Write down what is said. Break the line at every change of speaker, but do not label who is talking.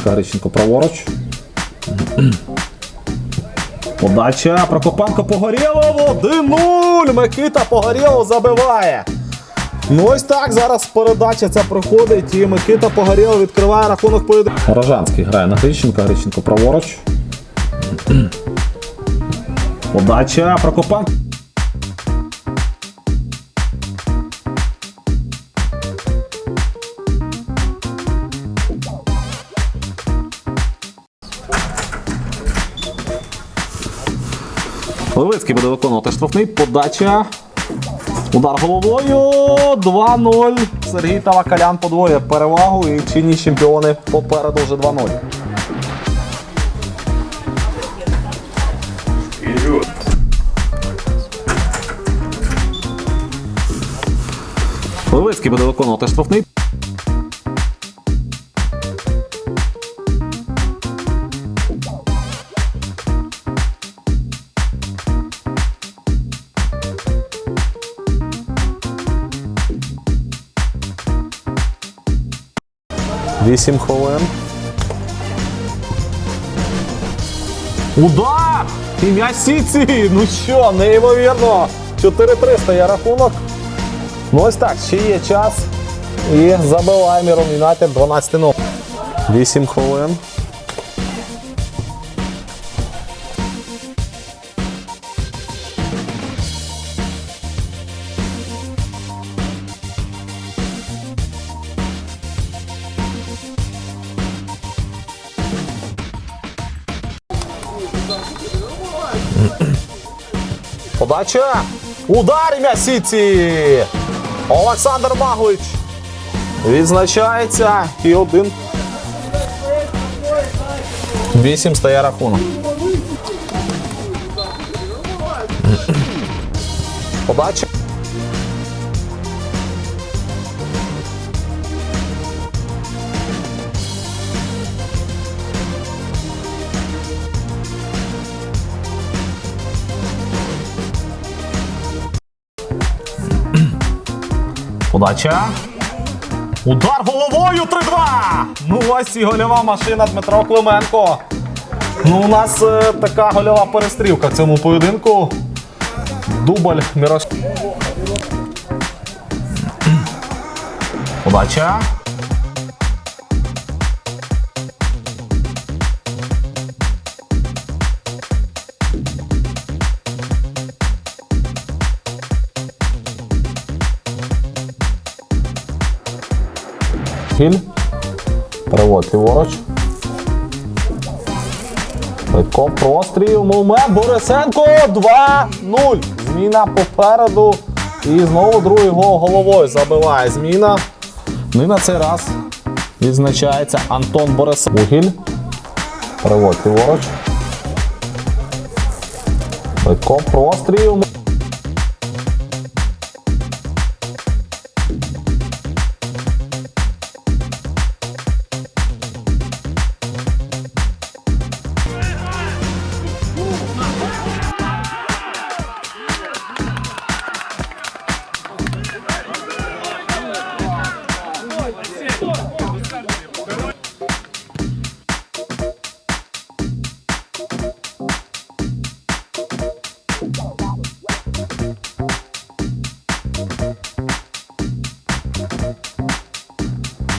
Гариченко праворуч. Подача. Прокопенко Погорєлов. 1-0. Микита Погорєлов забиває. Ну ось так зараз передача ця проходить і Микита Погорєлов відкриває рахунок поєдинку. Рожанський грає на Грищенка. Грищенко праворуч. Подача. Прокопенко. Левицький буде виконувати штрафний. Подача. Удар головою. 2-0. Сергій Тавакалян подвоює перевагу і чинні чемпіони попереду вже 2-0. Левицький буде виконувати штрафний. Вісім хвилин. Удар! І м'яч сіці! Ну що, неймовірно! 4-300 я рахунок. Ну ось так, ще є час. І забиває Мірон Юнайтед 12 0 8 хвилин. Подача! Удар м'ясіці! Олександр Маглич відзначається і один. Вісім стає рахунок. Подача. Подача. Удар головою 3-2! Ну ось і гольова машина Дмитро Клименко. Ну, у нас е, така гольова перестрілка в цьому поєдинку. Дубль Мірош. Подача. Гіль. Перевод ліворуч. Легко простріл. Момент. Борисенко 2-0. Зміна попереду. І знову другий гол головою забиває зміна. Ну і на цей раз відзначається Антон Борисенко. Гіль. Перевод ліворуч. Легко простріл. Bye.